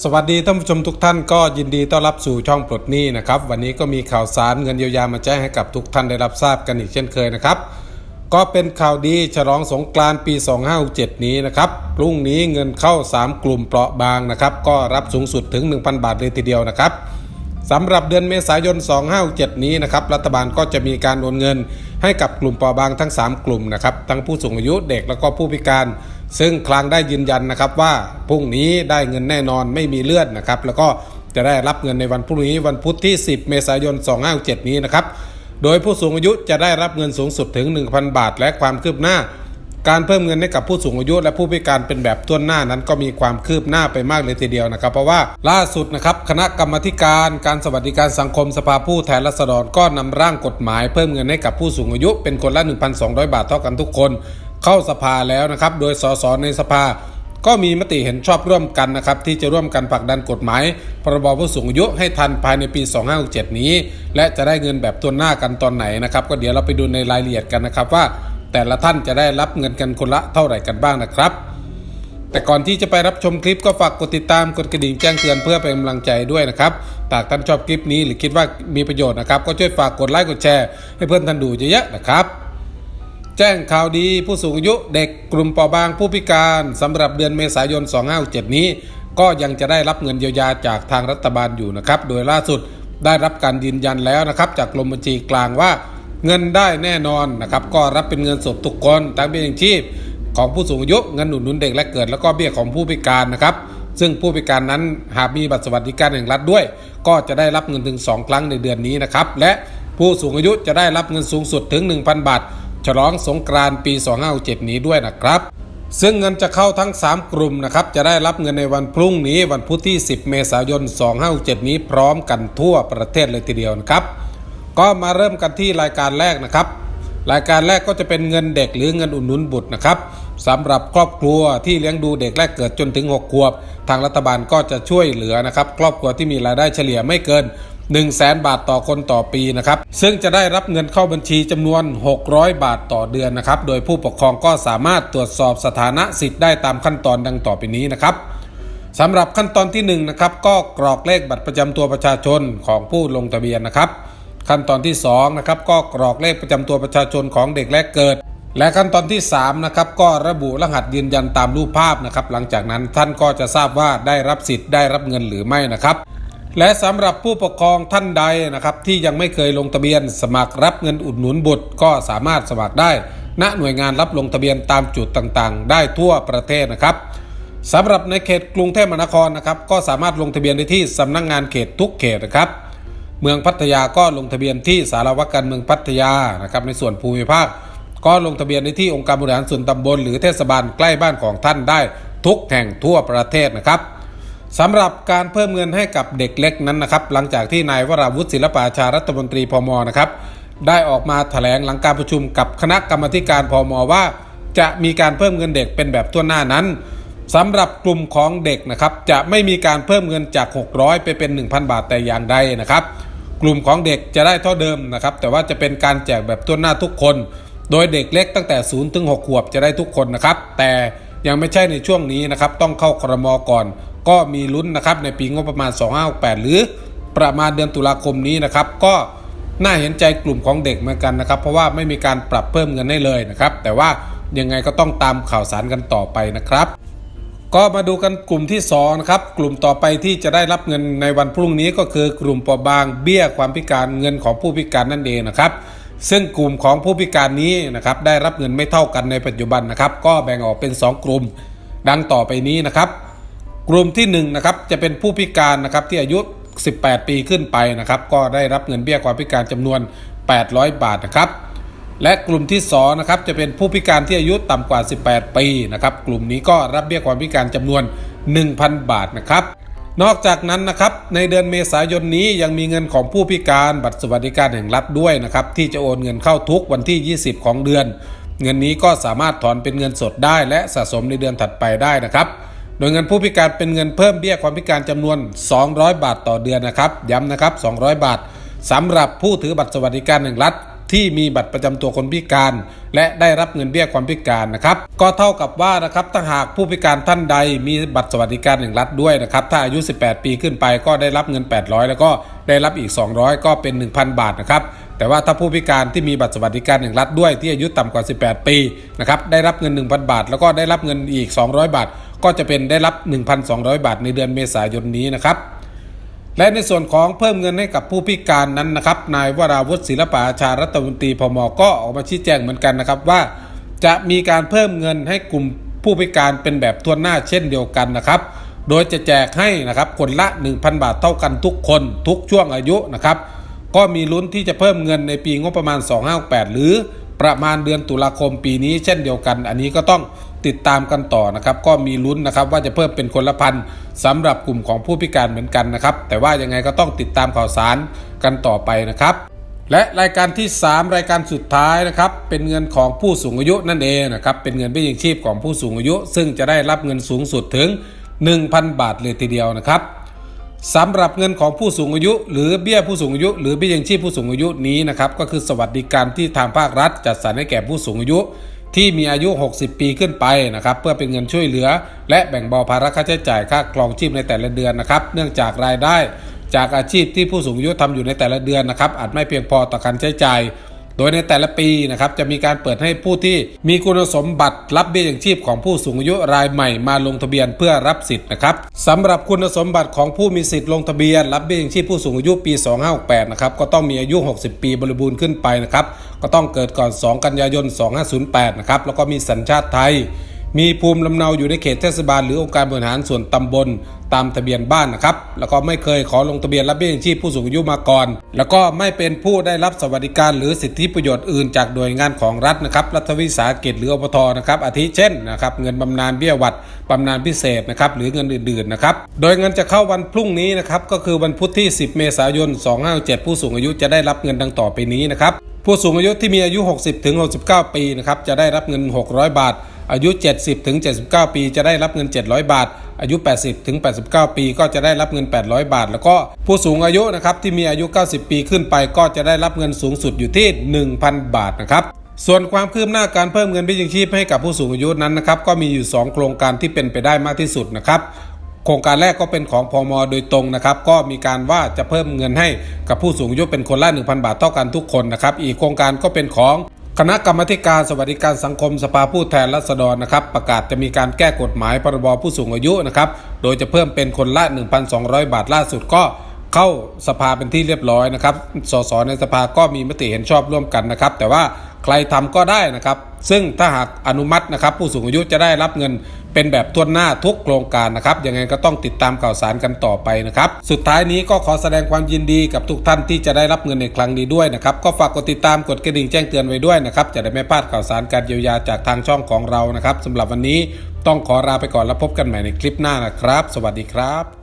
สวัสดีท่านผู้ชมทุกท่านก็ยินดีต้อนรับสู่ช่องปลดหนี้นะครับ วันนี้ก็มีข่าวสารเงินเยียวยามาแจ้งให้กับทุกท่านได้รับทราบกันอีกเช่นเคยนะครับ ก็เป็นข่าวดีฉลองสงกรานต์ปี 2567 นี้นะครับพรุ่งนี้เงินเข้า 3 กลุ่มเปราะบางนะครับ ก็รับสูงสุดถึง 1,000 บาทเลยทีเดียวนะครับสำหรับเดือนเมษายน 2567 นี้นะครับรัฐบาลก็จะมีการโอนเงินให้กับกลุ่มเปราะบางทั้ง 3 กลุ่มนะครับทั้งผู้สูงอายุเด็กแล้วก็ผู้พิการ ซึ่งคลังได้ยืนยันนะครับว่าพรุ่งนี้ได้เงินแน่นอนไม่มีเลื่อนนะครับ แล้วก็จะได้รับเงินในวันพรุ่งนี้วันพุธที่ 10 เมษายน 2567 นี้นะครับ โดยผู้สูงอายุจะได้รับเงินสูงสุดถึง 1,000 บาท และความคืบหน้า การเพิ่มเงินให้กับผู้สูงอายุ และผู้พิการเป็นแบบต้นหน้านั้นก็มีความคืบหน้าไปมากเลยทีเดียวนะครับ เพราะว่าล่าสุดนะครับคณะกรรมการการสวัสดิการสังคมสภาผู้แทนราษฎรก็นำร่างกฎหมาย เพิ่มเงินให้กับผู้สูงอายุเป็นคนละ 1,200 บาทเท่ากันทุกคน เข้าสภาแล้วนะครับ โดยสสในสภา ก็มีมติเห็นชอบร่วมกันนะครับ ที่จะร่วมกันผลักดันกฎหมาย พรบผู้สูงอายุให้ทันภายในปี 2567 นี้ และจะได้เงินแบบตัวหน้ากันตอนไหนนะครับ ก็เดี๋ยวเราไปดูในรายละเอียดกันนะครับว่า แต่ละท่านจะได้รับเงินกันคนละเท่าไหร่กันบ้างนะครับแต่ก่อนที่จะไปรับชมคลิปก็ฝากกดติดตามกดกระดิ่งแจ้งเตือนเพื่อเป็นกำลังใจด้วยนะครับหากท่านชอบคลิปนี้หรือคิดว่ามีประโยชน์นะครับ ก็ช่วยฝากกดไลค์กดแชร์ให้เพื่อนท่านดูเยอะๆนะครับ แจ้งข่าวดีผู้สูงอายุเด็กกลุ่มเปราะบางผู้พิการสำหรับเดือนเมษายน 2567 นี้ ก็ยังจะได้รับเงินเยียวยาจากทางรัฐบาลอยู่นะครับ โดยล่าสุดได้รับการยืนยันแล้วนะครับ จากกรมบัญชีกลางว่าเงินได้แน่นอนนะครับ ก็รับเป็นเงินสดทุกคนทั้งเบี้ยยังชีพ ของผู้สูงอายุเงินหนุนนุนเด็กและเกิด แล้วก็เบี้ยของผู้พิการนะครับ ซึ่งผู้พิการนั้นหากมีบัตรสวัสดิการแห่งรัฐด้วย ก็จะได้รับเงินถึง 2 ครั้งในเดือนนี้นะครับและผู้สูงอายุจะได้รับเงินสูงสุดถึง 1,000 บาท ฉลองสงกรานต์ปี 2567นี้ด้วยนะครับ ซึ่งเงินจะเข้าทั้ง 3 กลุ่มนะครับ จะได้รับเงินในวันพรุ่งนี้วันพุธที่ 10 เมษายน 2567 นี้พร้อมกันทั่วประเทศเลยทีเดียวนะครับ ก็มาเริ่มกันที่รายการแรกนะครับ รายการแรกก็จะเป็นเงินเด็กหรือเงินอุดหนุนบุตรนะครับสำหรับครอบครัวที่เลี้ยงดูเด็กแรกเกิดจนถึง 6 ขวบ ทางรัฐบาลก็จะช่วยเหลือนะครับ ครอบครัวที่มีรายได้เฉลี่ยไม่เกิน 1 0 0 0 0แบาทต่อคนต่อปีนะครับ ซึ่งจะได้รับเงินเข้าบัญชีจำนวน 600 บาทต่อเดือนนะครับ โดยผู้ปกครองก็สามารถตรวจสอบสถานะสิทธิ์ได้ตามขั้นตอนดังต่อไปนี้นะครับสำหรับขั้นตอนที่1นงนะครับก็กรอกเลขบัตรประจำตัวประชาชนของผู้ลงทะเบียนนะครับ ขั้นตอนที่2นะครับก็กรอกเลขประจำตัวประชาชนของเด็กแรกเกิด และขั้นตอนที่3นะครับก็ระบุรหัสยืนยันตามรูปภาพนะครับ หลังจากนั้นท่านก็จะทราบว่าได้รับสิทธิ์ได้รับเงินหรือไม่นะครับ และสำหรับผู้ปกครองท่านใดนะครับ ที่ยังไม่เคยลงทะเบียน สมัครรับเงินอุดหนุนบุตร ก็สามารถสมัครได้ ณหน่วยงานรับลงทะเบียนตามจุดต่างๆ ได้ทั่วประเทศนะครับสำหรับในเขตกรุงเทพมหานครนะครับก็สามารถลงทะเบียนได้ที่สำนักงงานเขตทุกเขตนะครับ เมืองพัทยาก็ลงทะเบียนที่สารวัตรการเมืองพัทยานะครับในส่วนภูมิภาค ก็ลงทะเบียนในที่องค์การบริหารส่วนตำบล หรือเทศบาลใกล้บ้านของท่านได้ทุกแห่งทั่วประเทศนะครับ สำหรับการเพิ่มเงินให้กับเด็กเล็กนั้นนะครับ หลังจากที่นายวราวุฒิศิลปาชารัฐมนตรีพมนะครับ ได้ออกมาแถลงหลังการประชุมกับคณะกรรมการพมว่า จะมีการเพิ่มเงินเด็กเป็นแบบทั่วหน้านั้นสำหรับกลุ่มของเด็กนะครับจะไม่มีการเพิ่มเงินจาก 600 ไปเป็น 1,000 บาทแต่อย่างใดนะครับ กลุ่มของเด็กจะได้เท่าเดิมนะครับ แต่ว่าจะเป็นการแจกแบบทั่วหน้าทุกคน โดยเด็กเล็กตั้งแต่0ถึง6ขวบจะได้ทุกคนนะครับ แต่ยังไม่ใช่ในช่วงนี้นะครับ ต้องเข้าครมก่อน ก็มีลุ้นนะครับในปีงบประมาณ 2568 หรือประมาณเดือนตุลาคมนี้นะครับ ก็น่าเห็นใจกลุ่มของเด็กเหมือนกันนะครับ เพราะว่าไม่มีการปรับเพิ่มเงินให้เลยนะครับ แต่ว่ายังไงก็ต้องตามข่าวสารกันต่อไปนะครับ ก็มาดูกันกลุ่มที่2นะครับกลุ่มต่อไปที่จะได้รับเงินในวันพรุ่งนี้ก็คือกลุ่มประบางเบี้ยความพิการเงินของผู้พิการนั่นเองนะครับซึ่งกลุ่มของผู้พิการนี้นะครับได้รับเงินไม่เท่ากันในปัจจุบันนะครับ ก็แบ่งออกเป็น 2 กลุ่ม ดังต่อไปนี้นะครับ กลุ่มที่1นะครับจะเป็นผู้พิการนะครับที่อายุ 18 ปีขึ้นไปนะครับ ก็ได้รับเงินเบี้ยความพิการจำนวน 800 บาทนะครับ และกลุ่มที่2นะครับจะเป็นผู้พิการที่อายุต่ำกว่า 18 ปีนะครับกลุ่มนี้ก็รับเบี้ยความพิการจำนวน 1,000 บาทนะครับนอกจากนั้นนะครับในเดือนเมษายนนี้ยังมีเงินของผู้พิการบัตรสวัสดิการแห่งรัฐด้วยนะครับที่จะโอนเงินเข้าทุกวันที่ 20 ของเดือน เงินนี้ก็สามารถถอนเป็นเงินสดได้ และสะสมในเดือนถัดไปได้นะครับ โดยเงินผู้พิการเป็นเงินเพิ่มเบี้ยความพิการจำนวน 200 บาทต่อเดือนนะครับ ย้ำนะครับ 200 บาทสำหรับผู้ถือบัตรสวัสดิการแห่งรัฐที่มีบัตรประจำตัวคนพิการ และได้รับเงินเบี้ยความพิการนะครับ ก็เท่ากับว่านะครับถ้าหากผู้พิการท่านใดมีบัตรสวัสดิการแห่งรัฐด้วยนะครับถ้าอายุ 18 ปีขึ้นไปก็ได้รับเงิน 800 แล้วก็ได้รับอีก 200 ก็เป็น 1,000 บาทนะครับ แต่ว่าถ้าผู้พิการที่มีบัตรสวัสดิการแห่งรัฐด้วยที่อายุต่ำกว่า 18 ปีนะครับได้รับเงิน 1,000 บาท แล้วก็ได้รับเงินอีก 200 บาท ก็จะเป็นได้รับ 1,200 บาทในเดือนเมษายนนี้นะครับและในส่วนของเพิ่มเงินให้กับผู้พิการนั้นนะครับนายวราวุฒิศิลปะอาชารัฐมนตรีพมก็ออกมาชี้แจงเหมือนกันนะครับว่า จะมีการเพิ่มเงินให้กลุ่มผู้พิการเป็นแบบทวนหน้าเช่นเดียวกันนะครับ โดยจะแจกให้นะครับคนละ 1,000 บาทเท่ากันทุกคนทุกช่วงอายุนะครับ ก็มีลุ้นที่จะเพิ่มเงินในปีงบประมาณ 258หรือประมาณเดือนตุลาคมปีนี้เช่นเดียวกัน อันนี้ก็ต้องติดตามกันต่อนะครับ ก็มีลุ้นนะครับว่าจะเพิ่มเป็นคนละพันสำหรับกลุ่มของผู้พิการเหมือนกันนะครับ แต่ว่ายังไงก็ต้องติดตามข่าวสารกันต่อไปนะครับ และรายการที่ 3 รายการสุดท้ายนะครับ เป็นเงินของผู้สูงอายุนั่นเองนะครับ เป็นเงินเบี้ยยังชีพของผู้สูงอายุ ซึ่งจะได้รับเงินสูงสุดถึง 1,000 บาทเลยทีเดียวนะครับ สำหรับเงินของผู้สูงอายุ หรือเบี้ยผู้สูงอายุ หรือเบี้ยยังชีพผู้สูงอายุนี้นะครับก็คือสวัสดิการที่ทางภาครัฐ จัดสรรให้แก่ผู้สูงอายุ ที่มีอายุ 60 ปีขึ้นไปนะครับเพื่อเป็นเงินช่วยเหลือ และแบ่งเบาภาระค่าใช้จ่ายค่าครองชีพในแต่ละเดือนนะครับเนื่องจากรายได้ จากอาชีพที่ผู้สูงอายุทำอยู่ในแต่ละเดือนนะครับอาจไม่เพียงพอต่อการใช้จ่าย โดยในแต่ละปีนะครับจะมีการเปิดให้ผู้ที่มีคุณสมบัติรับเบี้ยยังชีพของผู้สูงอายุรายใหม่มาลงทะเบียนเพื่อรับสิทธิ์นะครับสำหรับคุณสมบัติของผู้มีสิทธิ์ลงทะเบียน รับเบี้ยยังชีพผู้สูงอายุปี 2568 นะครับก็ต้องมีอายุ 60 ปีบริบูรณ์ขึ้นไปนะครับก็ต้องเกิดก่อน 2 กันยายน 2508 นะครับแล้วก็มีสัญชาติไทย มีภูมิลำเนาอยู่ในเขตเทศบาลหรือองค์การบริหารส่วนตำบลตามทะเบียนบ้านนะครับ แล้วก็ไม่เคยขอลงทะเบียนรับเบี้ยยังชีพผู้สูงอายุมาก่อน แล้วก็ไม่เป็นผู้ได้รับสวัสดิการหรือสิทธิประโยชน์อื่นจากหน่วยงานของรัฐนะครับ รัฐวิสาหกิจหรืออปทนะครับ อาทิเช่นนะครับเงินบำนาญเบี้ยหวัดบำนาญพิเศษนะครับหรือเงินอื่นๆนะครับ โดยเงินจะเข้าวันพรุ่งนี้นะครับก็คือวันพุธที่ 10 เมษายน 2567ผู้สูงอายุจะได้รับเงินดังต่อไปนี้นะครับผู้สูงอายุที่มีอายุ 60-69 ปีนะครับจะได้รับเงิน 600 บาท อายุ 70ถึง79 ปี จะได้รับเงิน 700 บาท อายุ 80ถึง89 ปี ก็จะได้รับเงิน 800 บาท แล้วก็ผู้สูงอายุนะครับที่มีอายุ 90 ปีขึ้นไป ก็จะได้รับเงินสูงสุดอยู่ที่ 1,000 บาทนะครับส่วนความคืบหน้าการเพิ่มเงินเบี้ยยังชีพให้กับผู้สูงอายุนั้นนะครับก็มีอยู่ 2 โครงการที่เป็นไปได้มากที่สุดนะครับโครงการแรกก็เป็นของพอมโดยตรงนะครับ ก็มีการว่าจะเพิ่มเงินให้กับผู้สูงอายุเป็นคนละ 1,000 บาทเท่ากันทุกคนนะครับ อีกโครงการก็เป็นของ คณะกรรมการสวัสดิการสังคมสภาผู้แทนราษฎรนะครับประกาศจะมีการแก้กฎหมายพรบผู้สูงอายุนะครับโดยจะเพิ่มเป็นคนละ 1,200 บาทล่าสุดก็เข้าสภาเป็นที่เรียบร้อยนะครับ สสในสภาก็มีมติเห็นชอบร่วมกันนะครับ แต่ว่าใครทำก็ได้นะครับ ซึ่งถ้าหากอนุมัตินะครับผู้สูงอายุจะได้รับเงิน เป็นแบบทวนหน้าทุกโครงการนะครับยังไงก็ต้องติดตามข่าวสารกันต่อไปนะครับ สุดท้ายนี้ก็ขอแสดงความยินดีกับทุกท่านที่จะได้รับเงินในครั้งนี้ด้วยนะครับ ก็ฝากกดติดตามกดกระดิ่งแจ้งเตือนไว้ด้วยนะครับ จะได้ไม่พลาดข่าวสารการเยียวยาจากทางช่องของเรานะครับสำหรับวันนี้ต้องขอลาไปก่อนแล้วพบกันใหม่ในคลิปหน้านะครับ สวัสดีครับ